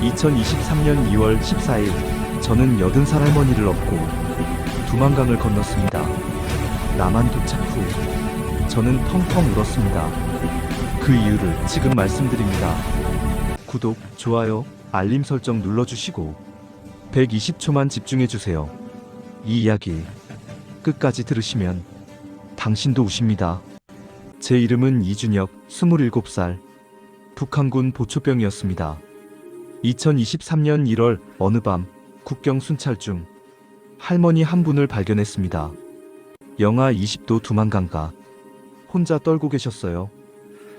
2023년 2월 14일 저는 80살 할머니를 업고 두만강을 건넜습니다. 남한 도착 후 저는 펑펑 울었습니다. 그 이유를 지금 말씀드립니다. 구독, 좋아요, 알림 설정 눌러주시고 120초만 집중해주세요. 이 이야기 끝까지 들으시면 당신도 우십니다. 제 이름은 이준혁, 27살, 북한군 보초병이었습니다. 2023년 1월 어느 밤 국경 순찰 중 할머니 한 분을 발견했습니다. 영하 20도 두만강가 혼자 떨고 계셨어요.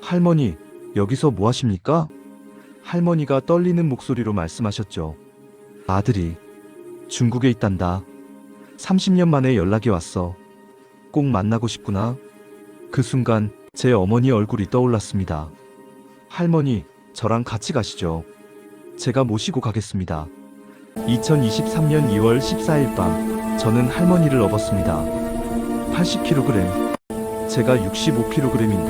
할머니, 여기서 뭐 하십니까? 할머니가 떨리는 목소리로 말씀하셨죠. 아들이 중국에 있단다. 30년 만에 연락이 왔어. 꼭 만나고 싶구나. 그 순간 제 어머니 얼굴이 떠올랐습니다. 할머니, 저랑 같이 가시죠. 제가 모시고 가겠습니다. 2023년 2월 14일 밤, 저는 할머니를 업었습니다. 80kg, 제가 65kg인데,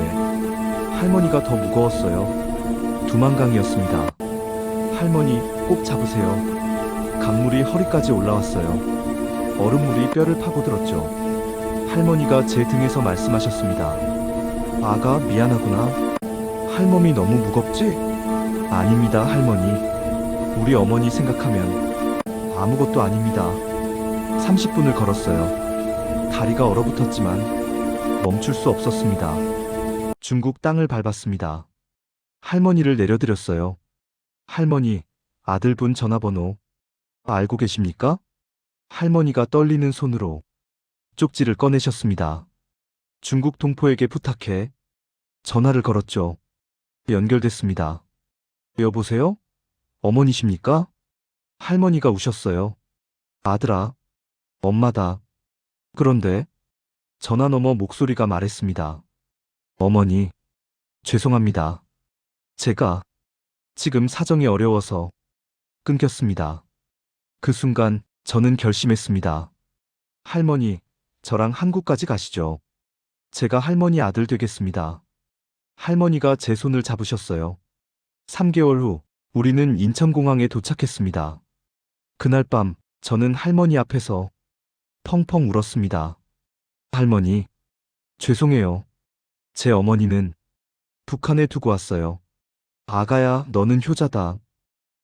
할머니가 더 무거웠어요. 두만강이었습니다. 할머니, 꼭 잡으세요. 강물이 허리까지 올라왔어요. 얼음물이 뼈를 파고들었죠. 할머니가 제 등에서 말씀하셨습니다. 아가, 미안하구나. 할멈이 너무 무겁지? 아닙니다, 할머니. 우리 어머니 생각하면 아무것도 아닙니다. 30분을 걸었어요. 다리가 얼어붙었지만 멈출 수 없었습니다. 중국 땅을 밟았습니다. 할머니를 내려드렸어요. 할머니, 아들분 전화번호 알고 계십니까? 할머니가 떨리는 손으로 쪽지를 꺼내셨습니다. 중국 동포에게 부탁해 전화를 걸었죠. 연결됐습니다. 여보세요? 어머니십니까? 할머니가 우셨어요. 아들아, 엄마다. 그런데 전화 너머 목소리가 말했습니다. 어머니, 죄송합니다. 제가 지금 사정이 어려워서 끊겼습니다. 그 순간 저는 결심했습니다. 할머니, 저랑 한국까지 가시죠. 제가 할머니 아들 되겠습니다. 할머니가 제 손을 잡으셨어요. 3개월 후 우리는 인천공항에 도착했습니다. 그날 밤 저는 할머니 앞에서 펑펑 울었습니다. 할머니, 죄송해요. 제 어머니는 북한에 두고 왔어요. 아가야, 너는 효자다.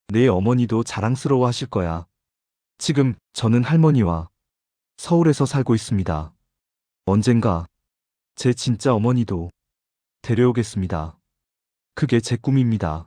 내 어머니도 자랑스러워 하실 거야. 지금 저는 할머니와 서울에서 살고 있습니다. 언젠가 제 진짜 어머니도 데려오겠습니다. 그게 제 꿈입니다.